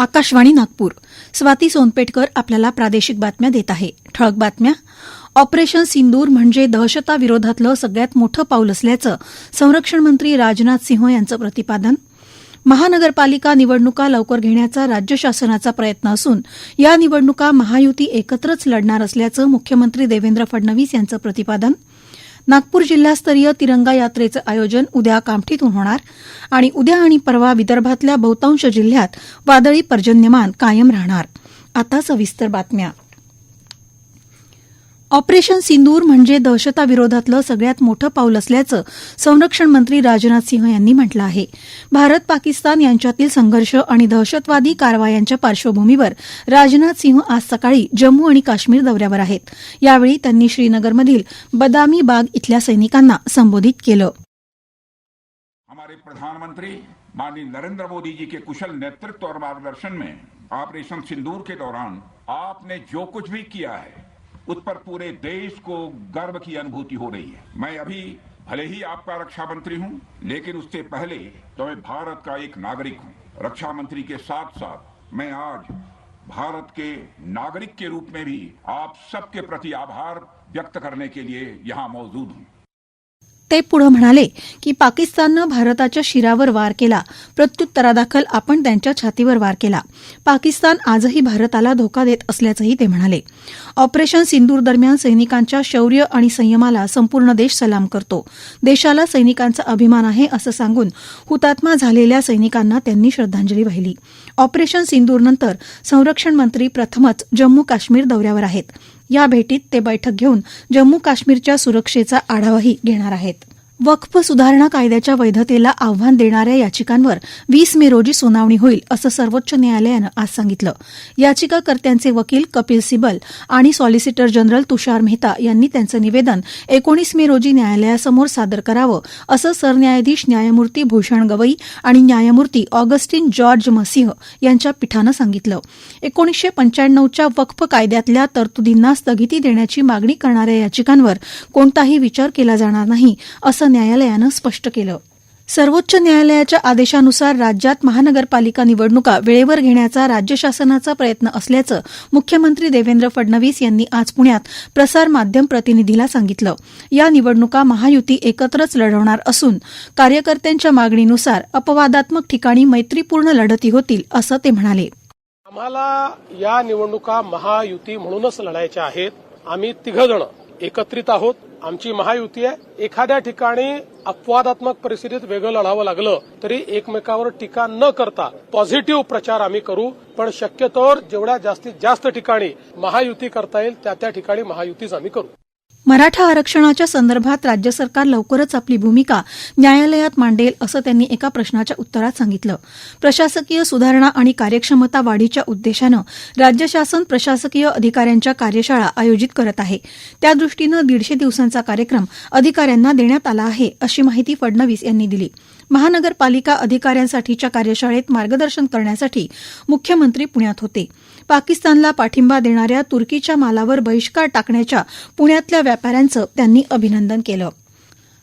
आकाशवाणी नागपूर. स्वाती सोनपेटकर आपल्याला प्रादेशिक बातम्या देत आहे. ठळक बातम्या. ऑपरेशन सिंदूर म्हणजे दहशताविरोधातलं सगळ्यात मोठं पाऊल असल्याचं संरक्षण मंत्री राजनाथ सिंह यांचं प्रतिपादन. महानगरपालिका निवडणुका लवकर घेण्याचा राज्य शासनाचा प्रयत्न असून या निवडणुका महायुती एकत्रच लढणार असल्याचं मुख्यमंत्री देवेंद्र फडणवीस यांचं प्रतिपादन. नागपूर जिल्हास्तरीय तिरंगा यात्रेचं आयोजन उद्या कामठीतून होणार आणि उद्या आणि परवा विदर्भातल्या बहुतांश जिल्ह्यात वादळी पर्जन्यमान कायम राहणार. आता सविस्तर बातम्या. ऑपरेशन सिंदूर म्हणजे दहशताविरोधातलं सगळ्यात मोठं पाऊल असल्याचं संरक्षण मंत्री राजनाथ सिंह यांनी म्हटलं आहे. भारत पाकिस्तान यांच्यातील संघर्ष आणि दहशतवादी कारवायांच्या पार्श्वभूमीवर राजनाथ सिंह आज सकाळी जम्मू आणि काश्मीर दौऱ्यावर आहेत. यावेळी त्यांनी श्रीनगरमधील बदामी बाग इथल्या सैनिकांना संबोधित केलं. प्रधानमंत्री माननीय नरेंद्र मोदी जी के कुशल नेतृत्व और मार्गदर्शन में ऑपरेशन सिंदूर के दौरान आपने जो कुछ भी किया है उस पर पूरे देश को गर्व की अनुभूति हो रही है। मैं अभी भले ही आपका रक्षा मंत्री हूँ, लेकिन उससे पहले तो मैं भारत का एक नागरिक हूँ। रक्षा मंत्री के साथ साथ मैं आज भारत के नागरिक के रूप में भी आप सबके प्रति आभार व्यक्त करने के लिए यहाँ मौजूद हूँ। ते पुढे म्हणाले की पाकिस्ताननं भारताच्या शिरावर वार केला. प्रत्युत्तरादाखल आपण त्यांच्या छातीवर वार केला. पाकिस्तान आजही भारताला धोका देत असल्याचंही ते म्हणाले. ऑपरेशन सिंदूर दरम्यान सैनिकांच्या शौर्य आणि संयमाला संपूर्ण देश सलाम करतो. देशाला सैनिकांचा अभिमान आहे असं सांगून हुतात्मा झालेल्या सैनिकांना त्यांनी श्रद्धांजली वाहिली. ऑपरेशन सिंदूरनंतर संरक्षण मंत्री प्रथमच जम्मू काश्मीर दौऱ्यावर आहेत. या भेटीत ते बैठक घेऊन जम्मू काश्मीरच्या सुरक्षेचा आढावाही घेणार आहेत. वक्फ सुधारणा कायद्याच्या वैधतेला आव्हान देणाऱ्या याचिकांवर वीस मे रोजी सुनावणी होईल असं सर्वोच्च न्यायालयानं आज सांगितलं. याचिकाकर्त्यांचे वकील कपिल सिबल आणि सॉलिसिटर जनरल तुषार मेहता यांनी त्यांचं निवेदन एकोणीस मे रोजी न्यायालयासमोर सादर करावं असं सरन्यायाधीश न्यायमूर्ती भूषण गवई आणि न्यायमूर्ती ऑगस्टिन जॉर्ज मसिंह यांच्या पीठानं सांगितलं. एकोणीसशे पंच्याण्णवच्या वक्फ कायद्यातल्या तरतुदींना स्थगिती देण्याची मागणी करणाऱ्या याचिकांवर कोणताही विचार केला जाणार नाही असं न्यायालयानं स्पष्ट केलं. सर्वोच्च न्यायालयाच्या आदेशानुसार राज्यात महानगरपालिका निवडणुका वेळेवर घेण्याचा राज्य शासनाचा प्रयत्न असल्याचं मुख्यमंत्री देवेंद्र फडणवीस यांनी आज पुण्यात प्रसार माध्यम प्रतिनिधीला सांगितलं. या निवडणुका महायुती एकत्रच लढवणार असून कार्यकर्त्यांच्या मागणीनुसार अपवादात्मक ठिकाणी मैत्रीपूर्ण लढती होतील असं ते म्हणाले. आम्हाला या निवडणुका महायुती म्हणूनच लढायच्या आहेत. आम्ही तिघजण एकत्रित आहोत. आमची महायुती आहे. एखाद्या ठिकाणी अपवादात्मक परिस्थितीत वेगळं लढावं लागलं तरी एकमेकावर टीका न करता पॉझिटिव्ह प्रचार आम्ही करू. पण शक्यतोवर जेवढ्या जास्तीत जास्त ठिकाणी महायुती करता येईल त्या त्या ठिकाणी महायुतीच आम्ही करू. मराठा आरक्षणाच्या संदर्भात राज्य सरकार लवकरच आपली भूमिका न्यायालयात मांडेल असं त्यांनी एका प्रश्नाच्या उत्तरात सांगितलं. प्रशासकीय सुधारणा आणि कार्यक्षमता वाढीच्या उद्देशानं राज्य शासन प्रशासकीय अधिकाऱ्यांच्या कार्यशाळा आयोजित करत आहे. त्यादृष्टीनं दीडशे दिवसांचा कार्यक्रम अधिकाऱ्यांना देण्यात आला आहे अशी माहिती फडणवीस यांनी दिली. महानगरपालिका अधिकाऱ्यांसाठीच्या कार्यशाळेत मार्गदर्शन करण्यासाठी मुख्यमंत्री पुण्यात होते. पाकिस्तानला पाठिंबा देणाऱ्या तुर्कीच्या मालावर बहिष्कार टाकण्याच्या पुण्यातल्या व्यापाऱ्यांचं त्यांनी अभिनंदन केलं.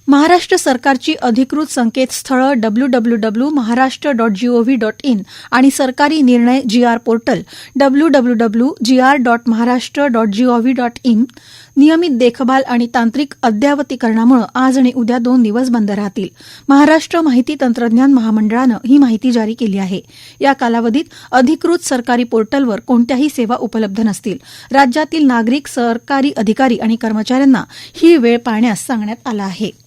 महाराष्ट्र सरकारची अधिकृत संकेतस्थळं W W W Maharashtra dot G O V dot in आणि सरकारी निर्णय G R portal W W W G R dot Maharashtra dot G O V dot in नियमित देखभाल आणि तांत्रिक अद्यावतीकरणामुळे आज आणि उद्या दोन दिवस बंद राहतील. महाराष्ट्र माहिती तंत्रज्ञान महामंडळानं ही माहिती जारी केली आहे. या कालावधीत अधिकृत सरकारी पोर्टलवर कोणत्याही सेवा उपलब्ध नसतील. राज्यातील नागरिक सरकारी अधिकारी आणि कर्मचाऱ्यांना ही वेळ पाळण्यास सांगण्यात आलं आहे.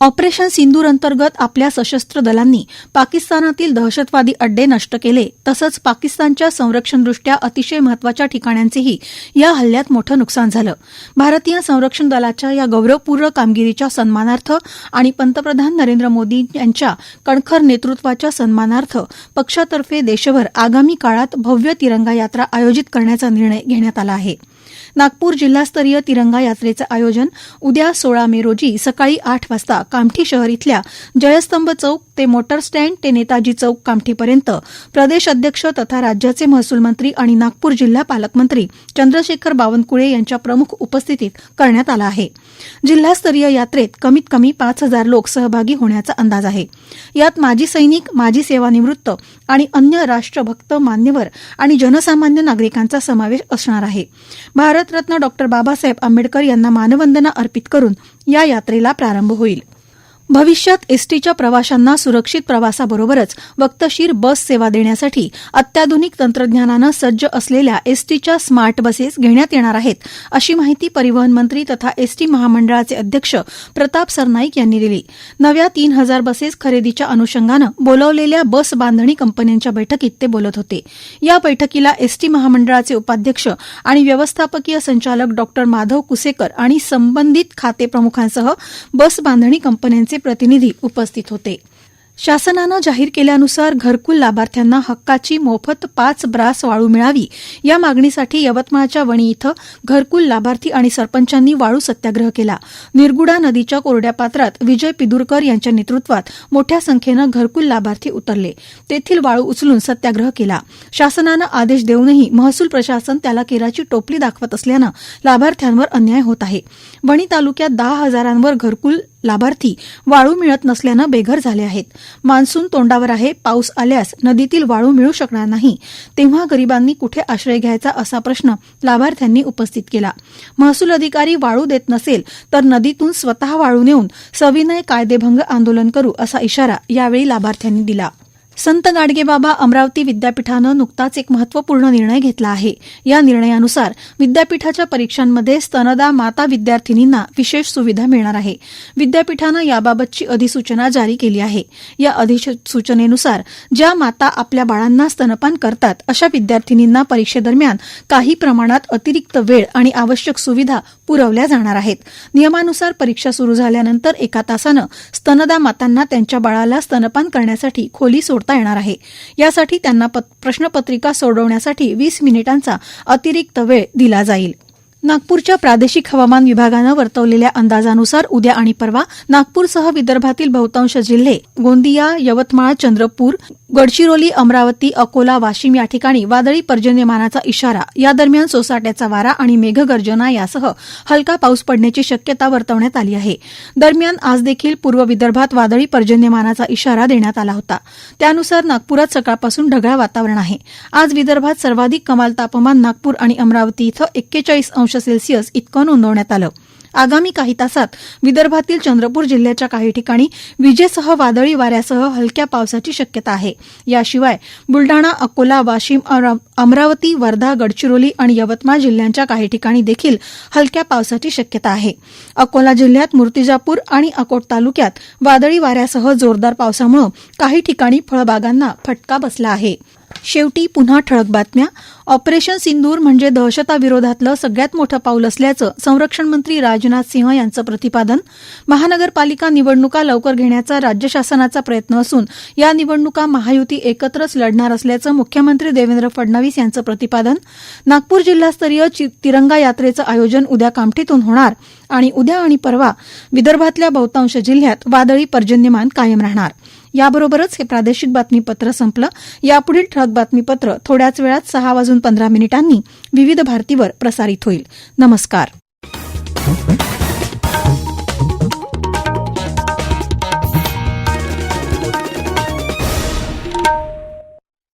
ऑपरेशन सिंदूर अंतर्गत आपल्या सशस्त्र दलांनी पाकिस्तानातील दहशतवादी अड्डे नष्ट केले. तसंच पाकिस्तानच्या संरक्षणदृष्ट्या अतिशय महत्त्वाच्या ठिकाणांचेही या हल्ल्यात मोठं नुकसान झालं. भारतीय संरक्षण दलाच्या या गौरवपूर्ण कामगिरीच्या सन्मानार्थ आणि पंतप्रधान नरेंद्र मोदी यांच्या कणखर नेतृत्वाच्या सन्मानार्थ पक्षातर्फे देशभर आगामी काळात भव्य तिरंगा यात्रा आयोजित करण्याचा निर्णय घेण्यात आला आहे. नागपूर जिल्हास्तरीय तिरंगा यात्रेचं आयोजन उद्या सोळा मे रोजी सकाळी आठ वाजता कामठी शहर इथल्या जयस्तंभ चौक ते मोटर स्टँड ते नेताजी चौक कामठीपर्यंत प्रदेश अध्यक्ष तथा राज्याचे महसूल मंत्री आणि नागपूर जिल्हा पालकमंत्री चंद्रशेखर बावनकुळे यांच्या प्रमुख उपस्थितीत करण्यात आला आहे. जिल्हास्तरीय यात्रेत कमीत कमी पाच हजार लोक सहभागी होण्याचा अंदाज आहे. यात माजी सैनिक माजी सेवानिवृत्त आणि अन्य राष्ट्रभक्त मान्यवर आणि जनसामान्य नागरिकांचा समावेश असणार आहे. भारत भारतरत्न डॉ बाबासाहेब आंबेडकर यांना मानवंदना अर्पित करून या यात्रेला प्रारंभ होईल. भविष्यात एसटीच्या प्रवाशांना सुरक्षित प्रवासाबरोबरच वक्तशीर बस सेवा देण्यासाठी अत्याधुनिक तंत्रज्ञानानं सज्ज असलेल्या एसटीच्या स्मार्ट बसेस घेण्यात येणार आहेत अशी माहिती परिवहन मंत्री तथा एसटी महामंडळाचे अध्यक्ष प्रताप सरनाईक यांनी दिली. नव्या तीन हजार बसेस खरेदीच्या अनुषंगानं बोलावलेल्या बस बांधणी कंपन्यांच्या बैठकीत ते बोलत होते. या बैठकीला एसटी महामंडळाचे उपाध्यक्ष आणि व्यवस्थापकीय संचालक डॉ माधव कुसेकर आणि संबंधित खाते प्रमुखांसह बस बांधणी कंपन्यांचे प्रतिनिधी उपस्थित होते. शासनानं जाहीर केल्यानुसार घरकुल लाभार्थ्यांना हक्काची मोफत पाच ब्रास वाळू मिळावी या मागणीसाठी यवतमाळच्या वणी इथं घरकुल लाभार्थी आणि सरपंचांनी वाळू सत्याग्रह केला. निरगुडा नदीच्या कोरड्या पात्रात विजय पिदुरकर यांच्या नेतृत्वात मोठ्या संख्येनं घरकुल लाभार्थी उतरले. तेथील वाळू उचलून सत्याग्रह केला. शासनानं आदेश देऊनही महसूल प्रशासन त्याला केराची टोपली दाखवत असल्यानं लाभार्थ्यांवर अन्याय होत आहे. वणी तालुक्यात दहा हजारांवर घरकुल लाभार्थी वाळू मिळत नसल्यानं बेघर झाले आहेत. मान्सून तोंडावर आहे पाऊस आल्यास नदीतील वाळू मिळू शकणार नाही. तेव्हा गरिबांनी कुठे आश्रय घ्यायचा असा प्रश्न लाभार्थ्यांनी उपस्थित केला. महसूल अधिकारी वाळू देत नसेल तर नदीतून स्वतः वाळू नेऊन सविनय कायदेभंग आंदोलन करू असा इशारा यावेळी लाभार्थ्यांनी दिला. संत गाडगेबाबा अमरावती विद्यापीठानं नुकताच एक महत्त्वपूर्ण निर्णय घेतला आहे. या निर्णयानुसार विद्यापीठाच्या परीक्षांमध्ये स्तनदा माता विद्यार्थिनींना विशेष सुविधा मिळणार आहे. विद्यापीठानं याबाबतची अधिसूचना जारी केली आहे. या अधिसूचनेनुसार ज्या माता आपल्या बाळांना स्तनपान करतात अशा विद्यार्थिनींना परीक्षेदरम्यान काही प्रमाणात अतिरिक्त वेळ आणि आवश्यक सुविधा पुरवल्या जाणार आहेत. नियमानुसार परीक्षा सुरू झाल्यानंतर एका तासानं स्तनदा मातांना त्यांच्या बाळाला स्तनपान करण्यासाठी खोली करता येणार आहे. यासाठी त्यांना प्रश्नपत्रिका सोडवण्यासाठी वीस मिनिटांचा अतिरिक्त वेळ दिला जाईल. नागपूरच्या प्रादेशिक हवामान विभागानं वर्तवलेल्या अंदाजानुसार उद्या आणि परवा नागपूरसह विदर्भातील बहुतांश जिल्हे गोंदिया यवतमाळ चंद्रपूर गडचिरोली अमरावती अकोला वाशिम या ठिकाणी वादळी पर्जन्यमानाचा इशारा या दरम्यान सोसाट्याचा वारा आणि मेघगर्जना यासह हलका पाऊस पडण्याची शक्यता वर्तवण्यात आली आहे. दरम्यान आज देखील पूर्व विदर्भात वादळी पर्जन्यमानाचा इशारा देण्यात आला होता. त्यानुसार नागपुरात सकाळपासून ढगाळ वातावरण आहे. आज विदर्भात सर्वाधिक कमाल तापमान नागपूर आणि अमरावती इथं एक्केचाळीस अंश सेल्सिअस इतकं नोंदवण्यात आलं. आगामी काही तासात विदर्भातील चंद्रपूर जिल्ह्याच्या काही ठिकाणी विजेसह वादळी वाऱ्यासह हलक्या पावसाची शक्यता आहे. याशिवाय बुलडाणा अकोला वाशिम अमरावती वर्धा गडचिरोली आणि यवतमाळ जिल्ह्यांच्या काही ठिकाणी देखील हलक्या पावसाची शक्यता आहे. अकोला जिल्ह्यात मूर्तिजापूर आणि अकोट तालुक्यात वादळी वाऱ्यासह जोरदार पावसामुळे काही ठिकाणी फळबागांना फटका बसला आहे. शेवटी पुन्हा ठळक बातम्या. ऑपरेशन सिंदूर म्हणजे दहशताविरोधातलं सगळ्यात मोठं पाऊल असल्याचं संरक्षण मंत्री राजनाथ सिंह यांचं प्रतिपादन. महानगरपालिका निवडणुका लवकर घेण्याचा राज्य शासनाचा प्रयत्न असून या निवडणुका महायुती एकत्रच लढणार असल्याचं मुख्यमंत्री देवेंद्र फडणवीस यांचं प्रतिपादन. नागपूर जिल्हास्तरीय चि- तिरंगा यात्रेचं आयोजन उद्या कामठीतून होणार आणि उद्या आणि परवा विदर्भातल्या बहुतांश जिल्ह्यात वादळी पर्जन्यमान कायम राहणार. याबरोबरच हे प्रादेशिक बातमीपत्र संपलं. यापुढील ठळक बातमीपत्र थोड्याच वेळात सहा वाजून पंधरा मिनिटांनी विविध भारतीवर प्रसारित होईल. नमस्कार.